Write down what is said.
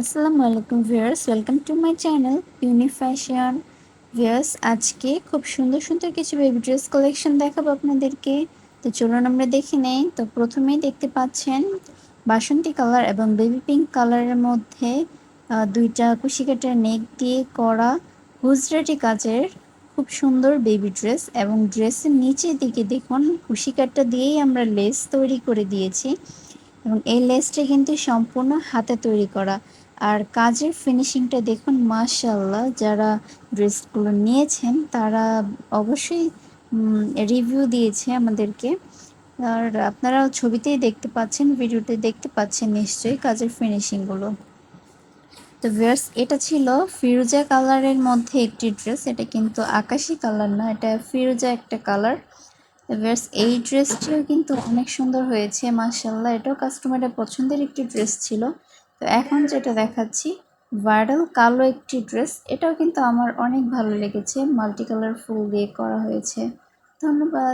আসসালামু আলাইকুম viewers welcome to my channel Uni fashion viewers আজকে খুব সুন্দর সুন্দর কিছু বেবি ড্রেস কালেকশন দেখাবো আপনাদেরকে। তো চলুন আমরা দেখে নেই। তো প্রথমেই দেখতে পাচ্ছেন, বাসন্তী কালার এবং বেবি পিঙ্ক কালারের মধ্যে দুইটা কুশিকাটার নেক দিয়ে করা গুজরাটি কাজের খুব সুন্দর বেবি ড্রেস এবং ড্রেসের নিচের দিকে দেখুন কুশিকারটা দিয়েই আমরা লেস তৈরি করে দিয়েছি। এবং এই লেসটা কিন্তু সম্পূর্ণ হাতে তৈরি করা। আর কাজের ফিনিশিংটা দেখুন মাশাল্লাহ যারা ড্রেসগুলো নিয়েছেন, তারা অবশ্যই রিভিউ দিয়েছে আমাদেরকে। আর আপনারা ছবিতেই দেখতে পাচ্ছেন, ভিডিওতে দেখতে পাচ্ছেন নিশ্চয়ই কাজের ফিনিশিংগুলো তো ভিউয়ার্স এটা ছিল ফিরোজা কালারের মধ্যে একটি ড্রেস এটা কিন্তু আকাশি কালার না, এটা ফিরোজা একটা কালার। ভিউয়ার্স এই ড্রেসটিও কিন্তু অনেক সুন্দর হয়েছে মার্শাল্লাহ এটাও কাস্টমারের পছন্দের একটি ড্রেস ছিল। তো এখন যেটা দেখাচ্ছি, ভাইরাল কালো একটি ড্রেস এটাও কিন্তু আমার অনেক ভালো লেগেছে। মাল্টি কালার ফুল দিয়ে করা হয়েছে। ধন্যবাদ।